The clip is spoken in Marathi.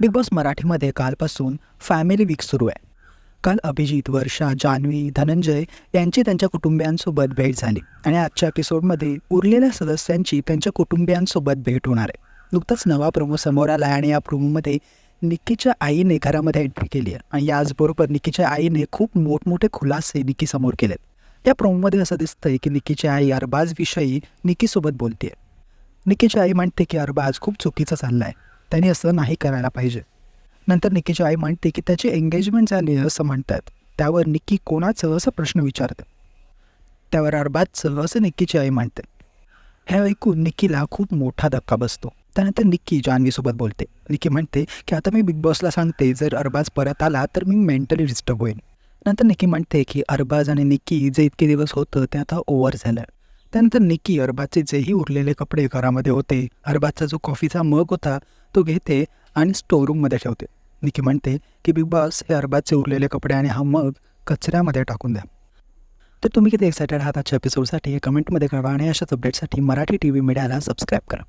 बिग बॉस मराठीमध्ये कालपासून फॅमिली वीक सुरू आहे. काल अभिजित वर्षा जान्हवी धनंजय यांची त्यांच्या कुटुंबियांसोबत भेट झाली आणि आजच्या एपिसोडमध्ये उरलेल्या सदस्यांची त्यांच्या कुटुंबियांसोबत भेट होणार आहे. नुकताच नवा प्रोमो समोर आला आणि या प्रोमोमध्ये निक्कीच्या आईने घरामध्ये एंट्री केली आहे आणि याचबरोबर निक्कीच्या आईने खूप मोठमोठे खुलासे निक्की समोर केलेत. या प्रोमोमध्ये असं दिसतंय की निक्कीची आई अरबाजविषयी निक्कीसोबत बोलते निक्कीची आई म्हणते की अरबाज खूप चुकीचं चाललं आहे त्यांनी असं नाही करायला पाहिजे. नंतर निक्कीची आई म्हणते की त्याची एंगेजमेंट झाली असं म्हणतात. त्यावर निक्की कोणाचं असं प्रश्न विचारते. त्यावर अरबाजचं असं निक्कीची आई म्हणते. हे ऐकून निक्कीला खूप मोठा धक्का बसतो. त्यानंतर निक्की जान्हवीसोबत बोलते. निक्की म्हणते की आता मी बिग बॉसला सांगते जर अरबाज परत आला तर मी मेंटली डिस्टर्ब होईन. नंतर निक्की म्हणते की अरबाज आणि निक्की जे इतके दिवस होतं ते आता ओव्हर झालं. त्यानंतर निक्की अरबाजचे जेही उरलेले कपडे घरामध्ये होते. अरबाजचा जो कॉफीचा मग होता तो घेते आणि स्टोरूममध्ये ठेवते. निक्की म्हणते की बिग बॉस हे अरबाजचे उरलेले कपडे आणि हा मग कचऱ्यामध्ये टाकून द्या. तर तुम्ही किती एक्सायटेड आहात आजच्या एपिसोडसाठी हे कमेंटमध्ये कळवा आणि अशाच अपडेटसाठी मराठी टी व्ही मीडियाला सबस्क्राईब करा.